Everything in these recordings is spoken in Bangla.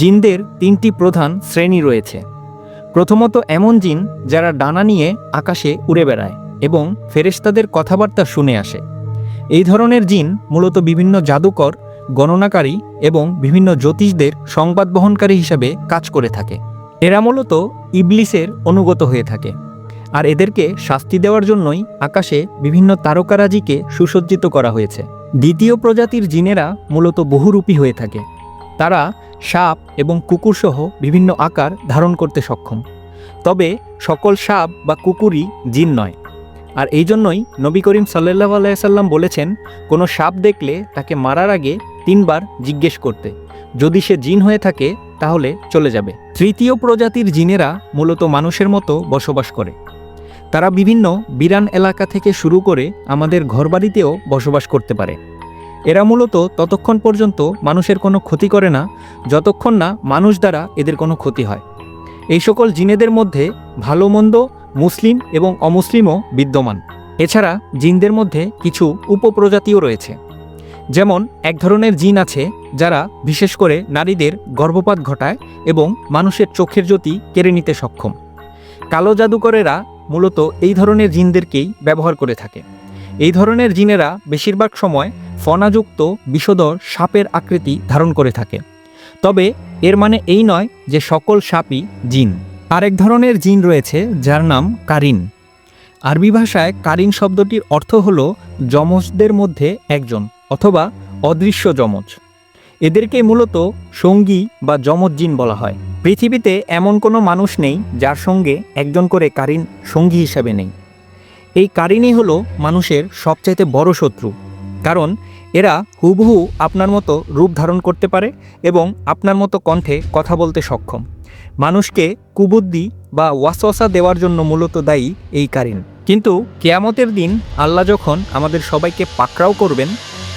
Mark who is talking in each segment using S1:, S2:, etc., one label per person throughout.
S1: জিনদের তিনটি প্রধান শ্রেণি রয়েছে। প্রথমত এমন জিন যারা ডানা নিয়ে আকাশে উড়ে বেড়ায় এবং ফেরেশতাদের কথাবার্তা শুনে আসে। এই ধরনের জিন মূলত বিভিন্ন জাদুকর, গণনাকারী এবং বিভিন্ন জ্যোতিষদের সংবাদ বহনকারী হিসাবে কাজ করে থাকে। এরা মূলত ইবলিসের অনুগত হয়ে থাকে আর এদেরকে শাস্তি দেওয়ার জন্যই আকাশে বিভিন্ন তারকারাজিকে সুসজ্জিত করা হয়েছে। দ্বিতীয় প্রজাতির জিনেরা মূলত বহুরূপী হয়ে থাকে। তারা সাপ এবং কুকুরসহ বিভিন্ন আকার ধারণ করতে সক্ষম। তবে সকল সাপ বা কুকুরই জিন নয়। আর এই জন্যই নবী করিম সাল্লাহ আলাইসাল্লাম বলেছেন, কোনো সাপ দেখলে তাকে মারার আগে তিনবার জিজ্ঞেস করতে। যদি সে জিন হয়ে থাকে, তাহলে চলে যাবে। তৃতীয় প্রজাতির জিনেরা মূলত মানুষের মতো বসবাস করে। তারা বিভিন্ন বিরান এলাকা থেকে শুরু করে আমাদের ঘরবাড়িতেও বসবাস করতে পারে। এরা মূলত ততক্ষণ পর্যন্ত মানুষের কোনো ক্ষতি করে না, যতক্ষণ না মানুষ দ্বারা এদের কোনো ক্ষতি হয়। এই সকল জিনেদের মধ্যে ভালো মন্দ, মুসলিম এবং অমুসলিমও বিদ্যমান। এছাড়া জিনদের মধ্যে কিছু উপপ্রজাতিও রয়েছে। যেমন এক ধরনের জিন আছে যারা বিশেষ করে নারীদের গর্ভপাত ঘটায় এবং মানুষের চোখের জ্যোতি কেড়ে নিতে সক্ষম। কালো জাদুকরেরা মূলত এই ধরনের জিনদেরকেই ব্যবহার করে থাকে। এই ধরনের জিনেরা বেশিরভাগ সময় ফনাযুক্ত বিষধর সাপের আকৃতি ধারণ করে থাকে। তবে এর মানে এই নয় যে সকল সাপই জিন। আরেক ধরনের জিন রয়েছে যার নাম কারিন। আরবি ভাষায় কারিন শব্দটির অর্থ হল যমজদের মধ্যে একজন অথবা অদৃশ্য যমজ। এদেরকে মূলত সঙ্গী বা যমজ জিন বলা হয়। পৃথিবীতে এমন কোনো মানুষ নেই যার সঙ্গে একজন করে কারিন সঙ্গী হিসাবে নেই। এই কারিনই হলো মানুষের সবচাইতে বড় শত্রু। কারণ এরা হুবহু আপনার মতো রূপ ধারণ করতে পারে এবং আপনার মতো কণ্ঠে কথা বলতে সক্ষম। মানুষকে কুবুদ্ধি বা ওয়াসওয়াসা দেওয়ার জন্য মূলত দায়ী এই কারিন। কিন্তু কেয়ামতের দিন আল্লাহ যখন আমাদের সবাইকে পাকড়াও করবেন,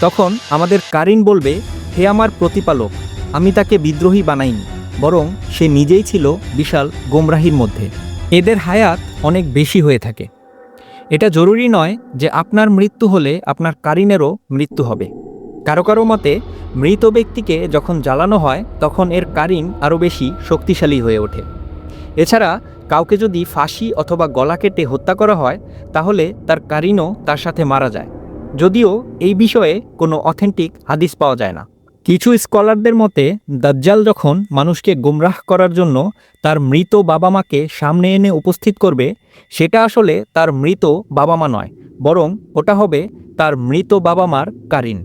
S1: তখন আমাদের কারিন বলবে, হে আমার প্রতিপালক, আমি তাকে বিদ্রোহী বানাইনি, বরং সে নিজেই ছিল বিশাল গোমরাহির মধ্যে। এদের হায়াত অনেক বেশি হয়ে থাকে। এটা জরুরি নয় যে আপনার মৃত্যু হলে আপনার কারিনেরও মৃত্যু হবে। কারও কারও মতে, মৃত ব্যক্তিকে যখন জ্বালানো হয়, তখন এর কারিন আরও বেশি শক্তিশালী হয়ে ওঠে। এছাড়া, কাউকে যদি ফাঁসি অথবা গলা কেটে হত্যা করা হয়, তাহলে তার কারিনও তার সাথে মারা যায়। যদিও এই বিষয়ে কোনো অথেন্টিক হাদিস পাওয়া যায় না। কিছু স্কলারদের মতে, দাজ্জাল যখন মানুষকে গুমরাহ করার জন্য তার মৃত বাবা মাকে সামনে এনে উপস্থিত করবে, সেটা আসলে তার মৃত বাবা মা নয়, বরং ওটা হবে তার মৃত বাবা মার কারিন।